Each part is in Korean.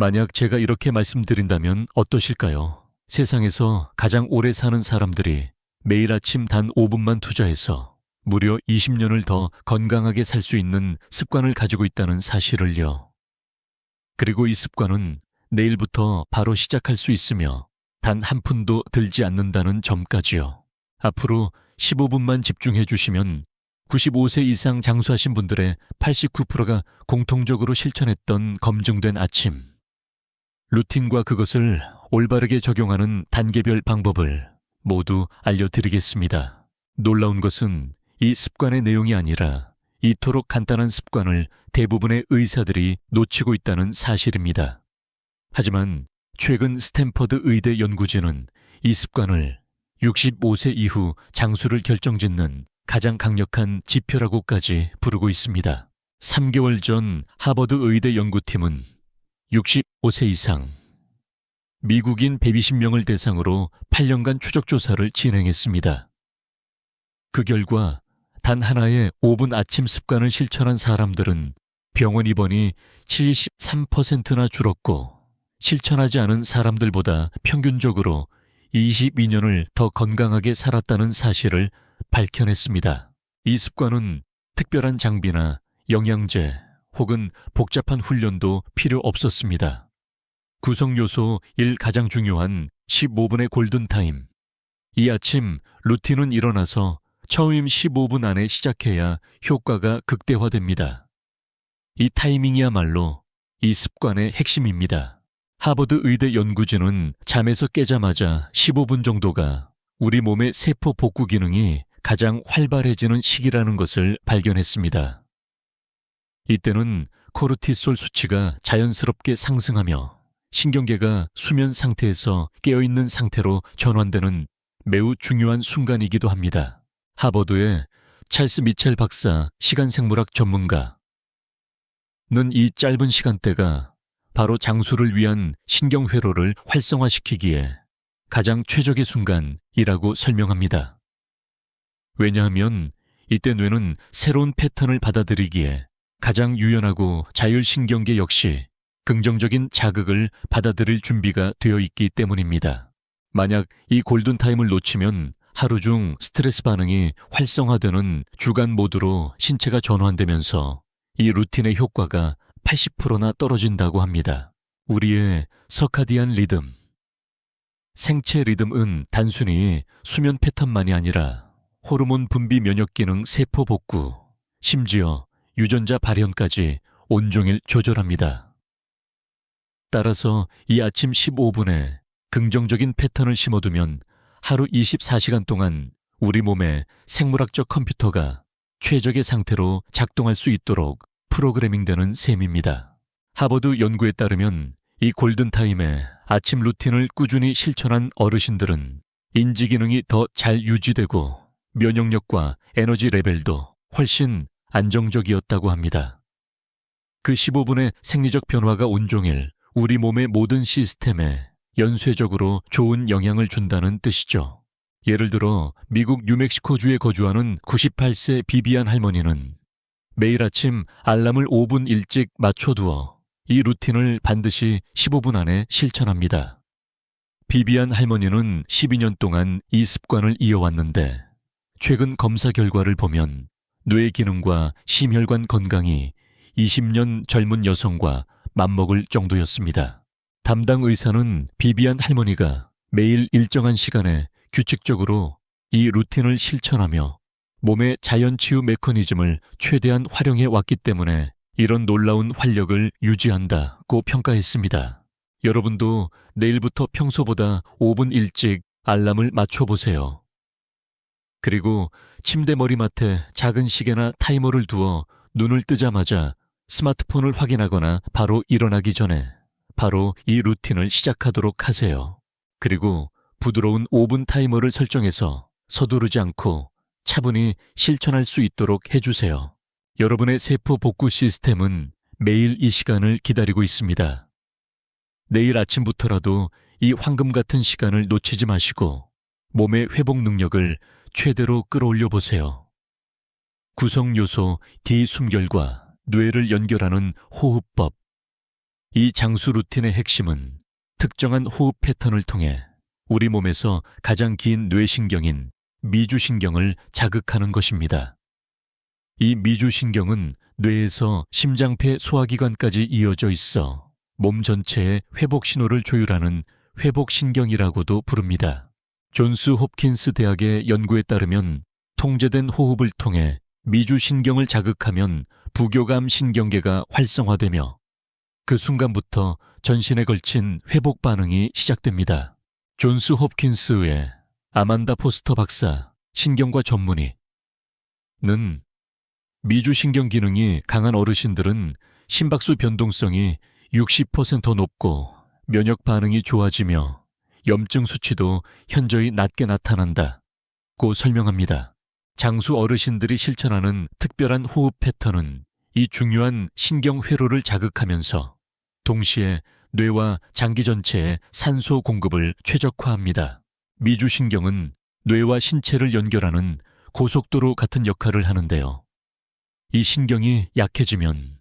만약 제가 이렇게 말씀드린다면 어떠실까요? 세상에서 가장 오래 사는 사람들이 매일 아침 단 5분만 투자해서 무려 20년을 더 건강하게 살 수 있는 습관을 가지고 있다는 사실을요. 그리고 이 습관은 내일부터 바로 시작할 수 있으며 단 한 푼도 들지 않는다는 점까지요. 앞으로 15분만 집중해 주시면 95세 이상 장수하신 분들의 89%가 공통적으로 실천했던 검증된 아침. 루틴과 그것을 올바르게 적용하는 단계별 방법을 모두 알려드리겠습니다. 놀라운 것은 이 습관의 내용이 아니라 이토록 간단한 습관을 대부분의 의사들이 놓치고 있다는 사실입니다. 하지만 최근 스탠퍼드 의대 연구진은 이 습관을 65세 이후 장수를 결정짓는 가장 강력한 지표라고까지 부르고 있습니다. 3개월 전 하버드 의대 연구팀은 65세 이상 미국인 120명을 대상으로 8년간 추적 조사를 진행했습니다. 그 결과 단 하나의 5분 아침 습관을 실천한 사람들은 병원 입원이 73%나 줄었고 실천하지 않은 사람들보다 평균적으로 22년을 더 건강하게 살았다는 사실을 밝혀냈습니다. 이 습관은 특별한 장비나 영양제 혹은 복잡한 훈련도 필요 없었습니다. 구성 요소 1 가장 중요한 15분의 골든타임. 이 아침 루틴은 일어나서 처음 15분 안에 시작해야 효과가 극대화됩니다. 이 타이밍이야말로 이 습관의 핵심입니다. 하버드 의대 연구진은 잠에서 깨자마자 15분 정도가 우리 몸의 세포 복구 기능이 가장 활발해지는 시기라는 것을 발견했습니다. 이때는 코르티솔 수치가 자연스럽게 상승하며 신경계가 수면 상태에서 깨어있는 상태로 전환되는 매우 중요한 순간이기도 합니다. 하버드의 찰스 미첼 박사 시간생물학 전문가. 는 이 짧은 시간대가 바로 장수를 위한 신경회로를 활성화시키기에 가장 최적의 순간이라고 설명합니다. 왜냐하면 이때 뇌는 새로운 패턴을 받아들이기에 가장 유연하고 자율신경계 역시 긍정적인 자극을 받아들일 준비가 되어 있기 때문입니다. 만약 이 골든타임을 놓치면 하루 중 스트레스 반응이 활성화되는 주간 모드로 신체가 전환되면서 이 루틴의 효과가 80%나 떨어진다고 합니다. 우리의 서카디안 리듬. 생체 리듬은 단순히 수면 패턴만이 아니라 호르몬 분비 면역 기능 세포 복구, 심지어 유전자 발현까지 온종일 조절합니다. 따라서 이 아침 15분에 긍정적인 패턴을 심어두면 하루 24시간 동안 우리 몸의 생물학적 컴퓨터가 최적의 상태로 작동할 수 있도록 프로그래밍되는 셈입니다. 하버드 연구에 따르면 이 골든타임에 아침 루틴을 꾸준히 실천한 어르신들은 인지 기능이 더 잘 유지되고 면역력과 에너지 레벨도 훨씬 안정적이었다고 합니다. 그 15분의 생리적 변화가 온종일 우리 몸의 모든 시스템에 연쇄적으로 좋은 영향을 준다는 뜻이죠. 예를 들어 미국 뉴멕시코주에 거주하는 98세 비비안 할머니는 매일 아침 알람을 5분 일찍 맞춰두어 이 루틴을 반드시 15분 안에 실천합니다. 비비안 할머니는 12년 동안 이 습관을 이어왔는데 최근 검사 결과를 보면 뇌 기능과 심혈관 건강이 20년 젊은 여성과 맞먹을 정도였습니다. 담당 의사는 비비안 할머니가 매일 일정한 시간에 규칙적으로 이 루틴을 실천하며 몸의 자연 치유 메커니즘을 최대한 활용해 왔기 때문에 이런 놀라운 활력을 유지한다고 평가했습니다. 여러분도 내일부터 평소보다 5분 일찍 알람을 맞춰보세요. 그리고 침대 머리맡에 작은 시계나 타이머를 두어 눈을 뜨자마자 스마트폰을 확인하거나 바로 일어나기 전에 바로 이 루틴을 시작하도록 하세요. 그리고 부드러운 5분 타이머를 설정해서 서두르지 않고 차분히 실천할 수 있도록 해주세요. 여러분의 세포 복구 시스템은 매일 이 시간을 기다리고 있습니다. 내일 아침부터라도 이 황금 같은 시간을 놓치지 마시고 몸의 회복 능력을 최대로 끌어올려 보세요. 구성 요소 D 숨결과 뇌를 연결하는 호흡법. 이 장수 루틴의 핵심은 특정한 호흡 패턴을 통해 우리 몸에서 가장 긴 뇌신경인 미주신경을 자극하는 것입니다. 이 미주신경은 뇌에서 심장폐 소화기관까지 이어져 있어 몸 전체의 회복 신호를 조율하는 회복신경이라고도 부릅니다. 존스 홉킨스 대학의 연구에 따르면 통제된 호흡을 통해 미주 신경을 자극하면 부교감 신경계가 활성화되며 그 순간부터 전신에 걸친 회복 반응이 시작됩니다. 존스 홉킨스의 아만다 포스터 박사 신경과 전문의 는 미주 신경 기능이 강한 어르신들은 심박수 변동성이 60% 높고 면역 반응이 좋아지며 염증 수치도 현저히 낮게 나타난다. 고 설명합니다. 장수 어르신들이 실천하는 특별한 호흡 패턴은 이 중요한 신경 회로를 자극하면서 동시에 뇌와 장기 전체에 산소 공급을 최적화합니다. 미주신경은 뇌와 신체를 연결하는 고속도로 같은 역할을 하는데요. 이 신경이 약해지면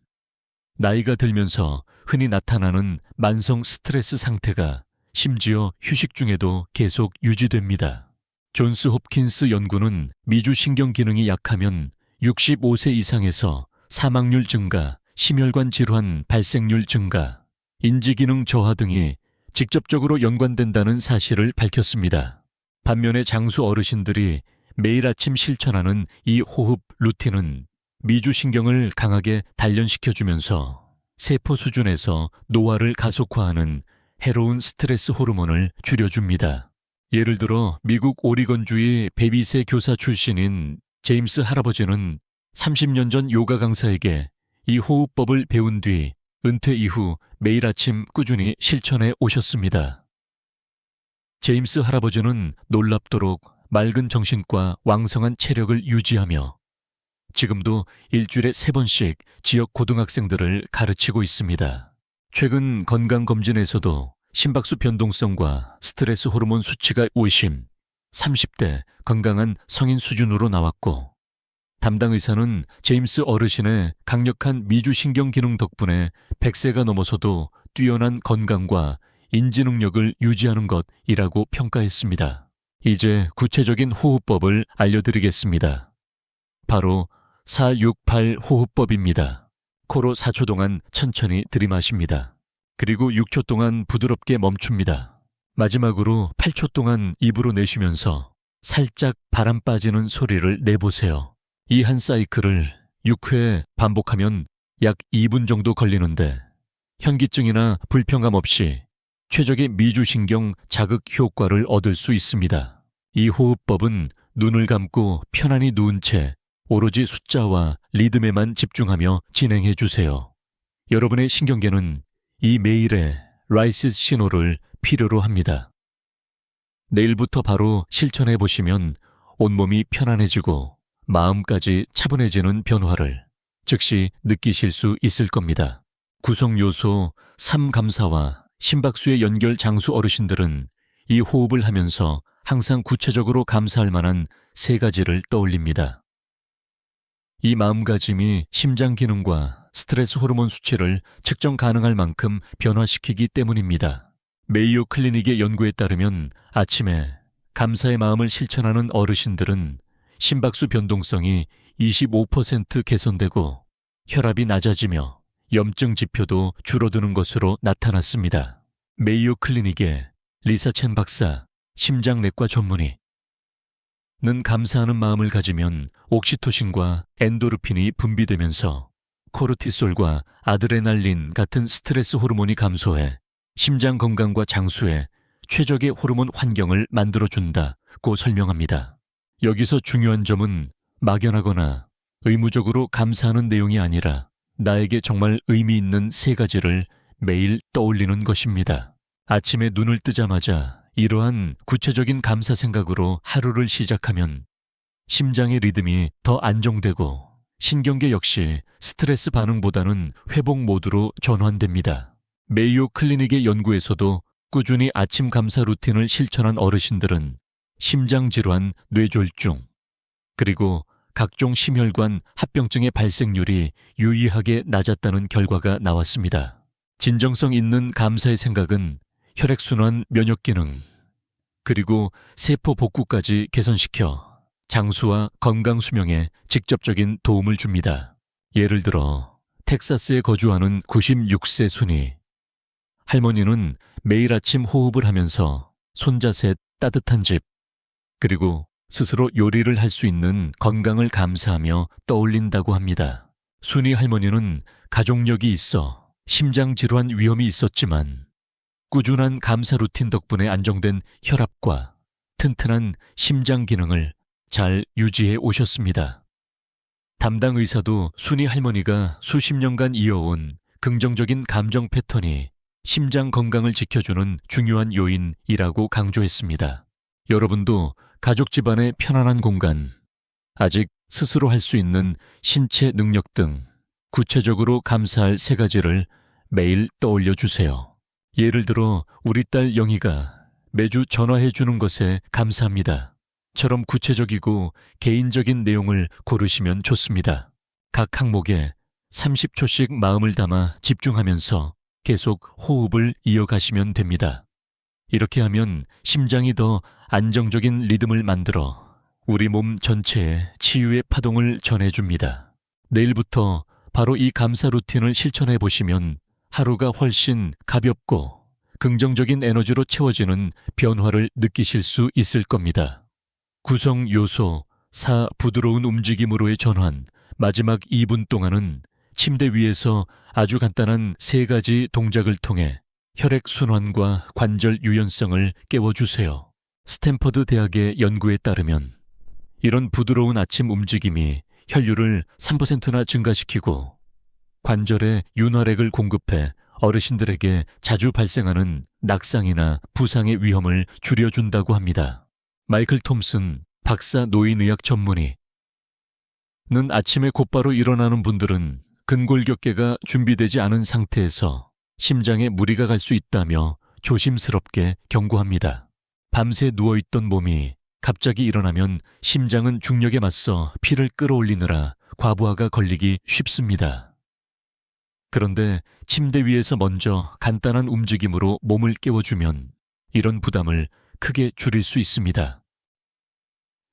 나이가 들면서 흔히 나타나는 만성 스트레스 상태가 심지어 휴식 중에도 계속 유지됩니다. 존스 홉킨스 연구는 미주 신경 기능이 약하면 65세 이상에서 사망률 증가, 심혈관 질환 발생률 증가, 인지 기능 저하 등이 직접적으로 연관된다는 사실을 밝혔습니다. 반면에 장수 어르신들이 매일 아침 실천하는 이 호흡 루틴은 미주 신경을 강하게 단련시켜주면서 세포 수준에서 노화를 가속화하는 해로운 스트레스 호르몬을 줄여줍니다. 예를 들어 미국 오리건주의 베비세 교사 출신인 제임스 할아버지는 30년 전 요가 강사에게 이 호흡법을 배운 뒤 은퇴 이후 매일 아침 꾸준히 실천해 오셨습니다. 제임스 할아버지는 놀랍도록 맑은 정신과 왕성한 체력을 유지하며 지금도 일주일에 세 번씩 지역 고등학생들을 가르치고 있습니다. 최근 건강검진에서도 심박수 변동성과 스트레스 호르몬 수치가 오심, 30대 건강한 성인 수준으로 나왔고, 담당 의사는 제임스 어르신의 강력한 미주신경 기능 덕분에 100세가 넘어서도 뛰어난 건강과 인지 능력을 유지하는 것이라고 평가했습니다. 이제 구체적인 호흡법을 알려드리겠습니다. 바로 468 호흡법입니다. 코로 4초 동안 천천히 들이마십니다. 그리고 6초 동안 부드럽게 멈춥니다. 마지막으로 8초 동안 입으로 내쉬면서 살짝 바람 빠지는 소리를 내보세요. 이 한 사이클을 6회 반복하면 약 2분 정도 걸리는데 현기증이나 불평감 없이 최적의 미주신경 자극 효과를 얻을 수 있습니다. 이 호흡법은 눈을 감고 편안히 누운 채 오로지 숫자와 리듬에만 집중하며 진행해 주세요. 여러분의 신경계는 이 메일의 라이시스 신호를 필요로 합니다. 내일부터 바로 실천해 보시면 온몸이 편안해지고 마음까지 차분해지는 변화를 즉시 느끼실 수 있을 겁니다. 구성 요소 3감사와 심박수의 연결 장수 어르신들은 이 호흡을 하면서 항상 구체적으로 감사할 만한 세 가지를 떠올립니다. 이 마음가짐이 심장 기능과 스트레스 호르몬 수치를 측정 가능할 만큼 변화시키기 때문입니다. 메이오 클리닉의 연구에 따르면 아침에 감사의 마음을 실천하는 어르신들은 심박수 변동성이 25% 개선되고 혈압이 낮아지며 염증 지표도 줄어드는 것으로 나타났습니다. 메이오 클리닉의 리사 첸 박사, 심장내과 전문의. 는 감사하는 마음을 가지면 옥시토신과 엔도르핀이 분비되면서 코르티솔과 아드레날린 같은 스트레스 호르몬이 감소해 심장 건강과 장수에 최적의 호르몬 환경을 만들어준다고 설명합니다. 여기서 중요한 점은 막연하거나 의무적으로 감사하는 내용이 아니라 나에게 정말 의미 있는 세 가지를 매일 떠올리는 것입니다. 아침에 눈을 뜨자마자 이러한 구체적인 감사 생각으로 하루를 시작하면 심장의 리듬이 더 안정되고 신경계 역시 스트레스 반응보다는 회복 모드로 전환됩니다. 메이오 클리닉의 연구에서도 꾸준히 아침 감사 루틴을 실천한 어르신들은 심장 질환, 뇌졸중, 그리고 각종 심혈관 합병증의 발생률이 유의하게 낮았다는 결과가 나왔습니다. 진정성 있는 감사의 생각은 혈액순환, 면역 기능, 그리고 세포 복구까지 개선시켜 장수와 건강 수명에 직접적인 도움을 줍니다. 예를 들어 텍사스에 거주하는 96세 순이 할머니는 매일 아침 호흡을 하면서 손자 셋 따뜻한 집 그리고 스스로 요리를 할 수 있는 건강을 감사하며 떠올린다고 합니다. 순이 할머니는 가족력이 있어 심장 질환 위험이 있었지만 꾸준한 감사 루틴 덕분에 안정된 혈압과 튼튼한 심장 기능을 잘 유지해 오셨습니다. 담당 의사도 순이 할머니가 수십 년간 이어온 긍정적인 감정 패턴이 심장 건강을 지켜주는 중요한 요인이라고 강조했습니다. 여러분도 가족 집안의 편안한 공간, 아직 스스로 할 수 있는 신체 능력 등 구체적으로 감사할 세 가지를 매일 떠올려 주세요. 예를 들어 우리 딸 영희가 매주 전화해 주는 것에 감사합니다. 처럼 구체적이고 개인적인 내용을 고르시면 좋습니다. 각 항목에 30초씩 마음을 담아 집중하면서 계속 호흡을 이어가시면 됩니다. 이렇게 하면 심장이 더 안정적인 리듬을 만들어 우리 몸 전체에 치유의 파동을 전해줍니다. 내일부터 바로 이 감사 루틴을 실천해 보시면 하루가 훨씬 가볍고 긍정적인 에너지로 채워지는 변화를 느끼실 수 있을 겁니다. 구성 요소 4. 부드러운 움직임으로의 전환 마지막 2분 동안은 침대 위에서 아주 간단한 세 가지 동작을 통해 혈액 순환과 관절 유연성을 깨워주세요. 스탠퍼드 대학의 연구에 따르면 이런 부드러운 아침 움직임이 혈류를 3%나 증가시키고 관절에 윤활액을 공급해 어르신들에게 자주 발생하는 낙상이나 부상의 위험을 줄여준다고 합니다. 마이클 톰슨 박사 노인의학 전문의 는 아침에 곧바로 일어나는 분들은 근골격계가 준비되지 않은 상태에서 심장에 무리가 갈 수 있다며 조심스럽게 경고합니다. 밤새 누워있던 몸이 갑자기 일어나면 심장은 중력에 맞서 피를 끌어올리느라 과부하가 걸리기 쉽습니다. 그런데 침대 위에서 먼저 간단한 움직임으로 몸을 깨워주면 이런 부담을 크게 줄일 수 있습니다.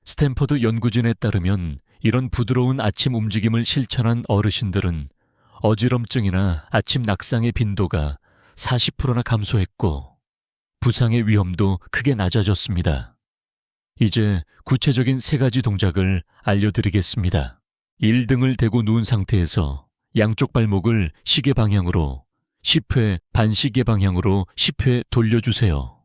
스탠퍼드 연구진에 따르면 이런 부드러운 아침 움직임을 실천한 어르신들은 어지럼증이나 아침 낙상의 빈도가 40%나 감소했고 부상의 위험도 크게 낮아졌습니다. 이제 구체적인 세 가지 동작을 알려드리겠습니다. 1등을 대고 누운 상태에서 양쪽 발목을 시계 방향으로 10회 반시계 방향으로 10회 돌려주세요.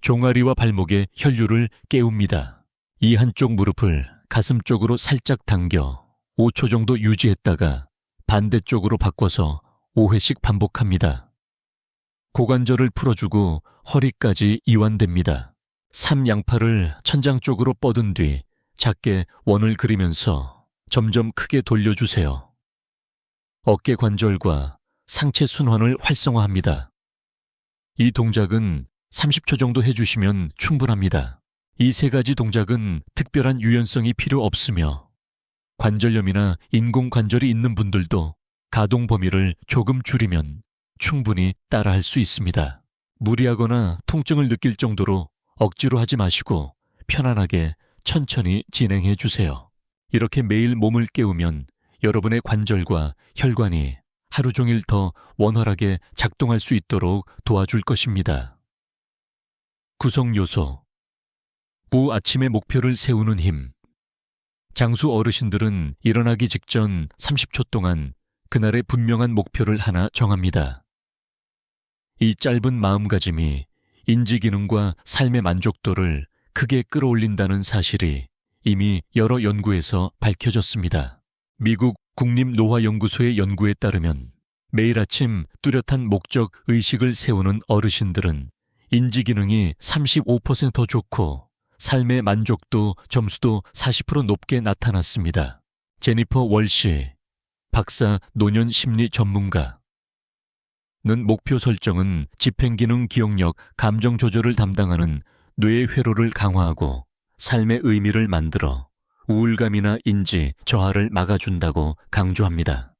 종아리와 발목의 혈류를 깨웁니다. 이 한쪽 무릎을 가슴 쪽으로 살짝 당겨 5초 정도 유지했다가 반대쪽으로 바꿔서 5회씩 반복합니다. 고관절을 풀어주고 허리까지 이완됩니다. 3양팔을 천장 쪽으로 뻗은 뒤 작게 원을 그리면서 점점 크게 돌려주세요. 어깨 관절과 상체 순환을 활성화합니다. 이 동작은 30초 정도 해주시면 충분합니다. 이 세 가지 동작은 특별한 유연성이 필요 없으며 관절염이나 인공관절이 있는 분들도 가동 범위를 조금 줄이면 충분히 따라할 수 있습니다. 무리하거나 통증을 느낄 정도로 억지로 하지 마시고 편안하게 천천히 진행해 주세요. 이렇게 매일 몸을 깨우면 여러분의 관절과 혈관이 하루 종일 더 원활하게 작동할 수 있도록 도와줄 것입니다. 구성 요소 구 아침의 목표를 세우는 힘 장수 어르신들은 일어나기 직전 30초 동안 그날의 분명한 목표를 하나 정합니다. 이 짧은 마음가짐이 인지 기능과 삶의 만족도를 크게 끌어올린다는 사실이 이미 여러 연구에서 밝혀졌습니다. 미국 국립노화연구소의 연구에 따르면 매일 아침 뚜렷한 목적 의식을 세우는 어르신들은 인지 기능이 35%더 좋고 삶의 만족도 점수도 40% 높게 나타났습니다. 제니퍼 월시, 박사 노년 심리 전문가. 는 목표 설정은 집행기능 기억력, 감정 조절을 담당하는 뇌의 회로를 강화하고 삶의 의미를 만들어 우울감이나 인지, 저하를 막아준다고 강조합니다.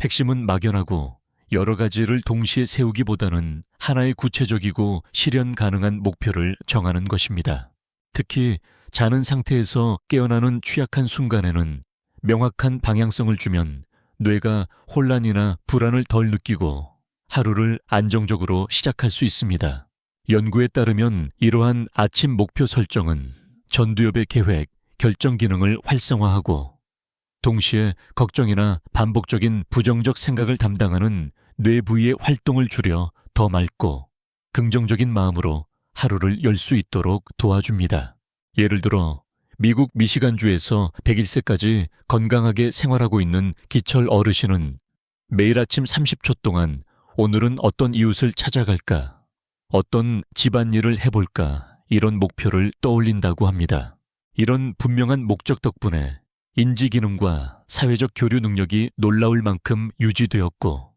핵심은 막연하고 여러 가지를 동시에 세우기보다는 하나의 구체적이고 실현 가능한 목표를 정하는 것입니다. 특히 자는 상태에서 깨어나는 취약한 순간에는 명확한 방향성을 주면 뇌가 혼란이나 불안을 덜 느끼고 하루를 안정적으로 시작할 수 있습니다. 연구에 따르면 이러한 아침 목표 설정은 전두엽의 계획, 결정 기능을 활성화하고 동시에 걱정이나 반복적인 부정적 생각을 담당하는 뇌 부위의 활동을 줄여 더 맑고 긍정적인 마음으로 하루를 열 수 있도록 도와줍니다. 예를 들어 미국 미시간주에서 101세까지 건강하게 생활하고 있는 기철 어르신은 매일 아침 30초 동안 오늘은 어떤 이웃을 찾아갈까, 어떤 집안일을 해볼까, 이런 목표를 떠올린다고 합니다. 이런 분명한 목적 덕분에 인지 기능과 사회적 교류 능력이 놀라울 만큼 유지되었고,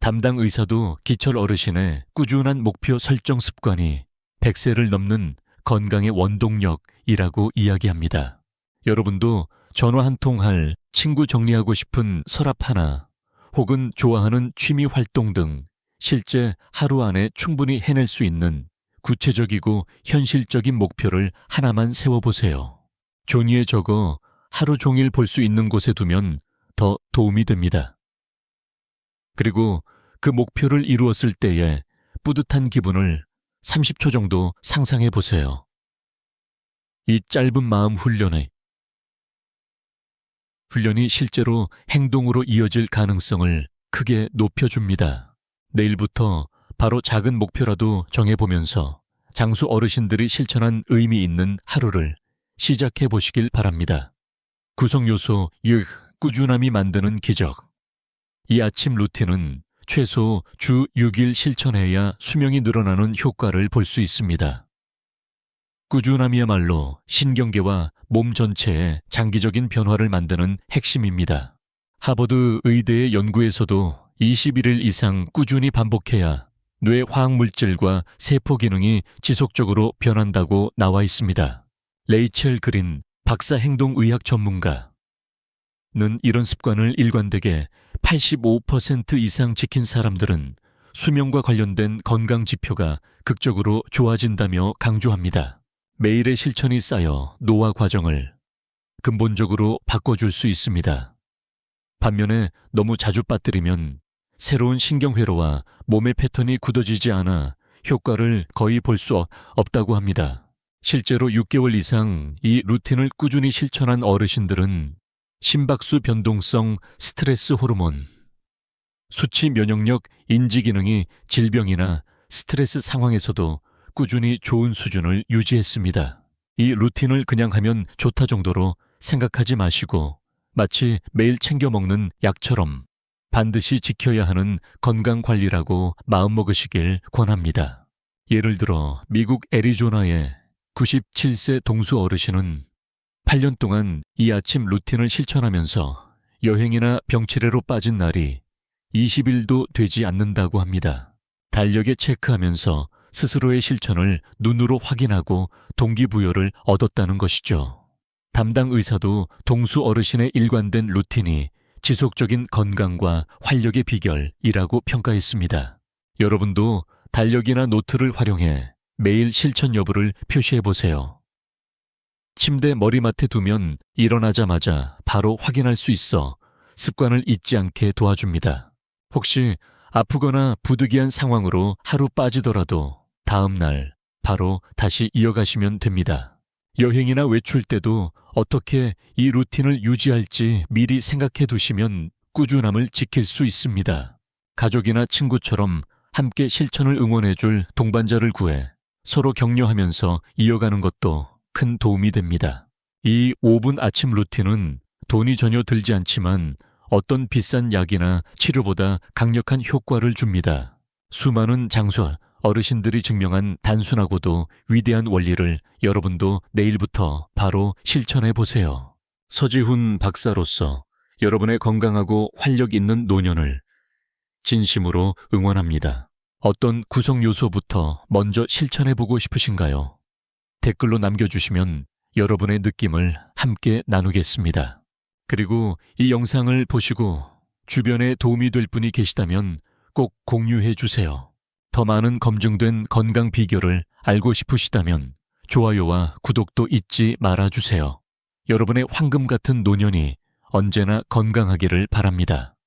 담당 의사도 기철 어르신의 꾸준한 목표 설정 습관이 100세를 넘는 건강의 원동력이라고 이야기합니다. 여러분도 전화 한 통 할 친구 정리하고 싶은 서랍 하나 혹은 좋아하는 취미 활동 등 실제 하루 안에 충분히 해낼 수 있는 구체적이고 현실적인 목표를 하나만 세워보세요. 종이에 적어 하루 종일 볼 수 있는 곳에 두면 더 도움이 됩니다. 그리고 그 목표를 이루었을 때의 뿌듯한 기분을 30초 정도 상상해 보세요. 이 짧은 마음 훈련에 훈련이 실제로 행동으로 이어질 가능성을 크게 높여줍니다. 내일부터 바로 작은 목표라도 정해보면서 장수 어르신들이 실천한 의미 있는 하루를 시작해 보시길 바랍니다. 구성 요소 6. 꾸준함이 만드는 기적. 이 아침 루틴은 최소 주 6일 실천해야 수명이 늘어나는 효과를 볼 수 있습니다. 꾸준함이야말로 신경계와 몸 전체에 장기적인 변화를 만드는 핵심입니다. 하버드 의대의 연구에서도 21일 이상 꾸준히 반복해야 뇌 화학 물질과 세포 기능이 지속적으로 변한다고 나와 있습니다. 레이첼 그린 박사 행동 의학 전문가 는 이런 습관을 일관되게 85% 이상 지킨 사람들은 수명과 관련된 건강 지표가 극적으로 좋아진다며 강조합니다. 매일의 실천이 쌓여 노화 과정을 근본적으로 바꿔줄 수 있습니다. 반면에 너무 자주 빠뜨리면 새로운 신경회로와 몸의 패턴이 굳어지지 않아 효과를 거의 볼 수 없다고 합니다. 실제로 6개월 이상 이 루틴을 꾸준히 실천한 어르신들은 심박수 변동성 스트레스 호르몬, 수치 면역력, 인지 기능이 질병이나 스트레스 상황에서도 꾸준히 좋은 수준을 유지했습니다. 이 루틴을 그냥 하면 좋다 정도로 생각하지 마시고 마치 매일 챙겨 먹는 약처럼 반드시 지켜야 하는 건강 관리라고 마음먹으시길 권합니다. 예를 들어 미국 애리조나의 97세 동수 어르신은 8년 동안 이 아침 루틴을 실천하면서 여행이나 병치레로 빠진 날이 20일도 되지 않는다고 합니다. 달력에 체크하면서 스스로의 실천을 눈으로 확인하고 동기부여를 얻었다는 것이죠. 담당 의사도 동수 어르신의 일관된 루틴이 지속적인 건강과 활력의 비결이라고 평가했습니다. 여러분도 달력이나 노트를 활용해 매일 실천 여부를 표시해 보세요. 침대 머리맡에 두면 일어나자마자 바로 확인할 수 있어 습관을 잊지 않게 도와줍니다. 혹시 아프거나 부득이한 상황으로 하루 빠지더라도 다음 날 바로 다시 이어가시면 됩니다. 여행이나 외출 때도 어떻게 이 루틴을 유지할지 미리 생각해 두시면 꾸준함을 지킬 수 있습니다. 가족이나 친구처럼 함께 실천을 응원해 줄 동반자를 구해 서로 격려하면서 이어가는 것도 큰 도움이 됩니다. 이 5분 아침 루틴은 돈이 전혀 들지 않지만 어떤 비싼 약이나 치료보다 강력한 효과를 줍니다. 수많은 장수, 어르신들이 증명한 단순하고도 위대한 원리를 여러분도 내일부터 바로 실천해 보세요. 서지훈 박사로서 여러분의 건강하고 활력 있는 노년을 진심으로 응원합니다. 어떤 구성 요소부터 먼저 실천해 보고 싶으신가요? 댓글로 남겨주시면 여러분의 느낌을 함께 나누겠습니다. 그리고 이 영상을 보시고 주변에 도움이 될 분이 계시다면 꼭 공유해 주세요. 더 많은 검증된 건강 비결을 알고 싶으시다면 좋아요와 구독도 잊지 말아 주세요. 여러분의 황금 같은 노년이 언제나 건강하기를 바랍니다.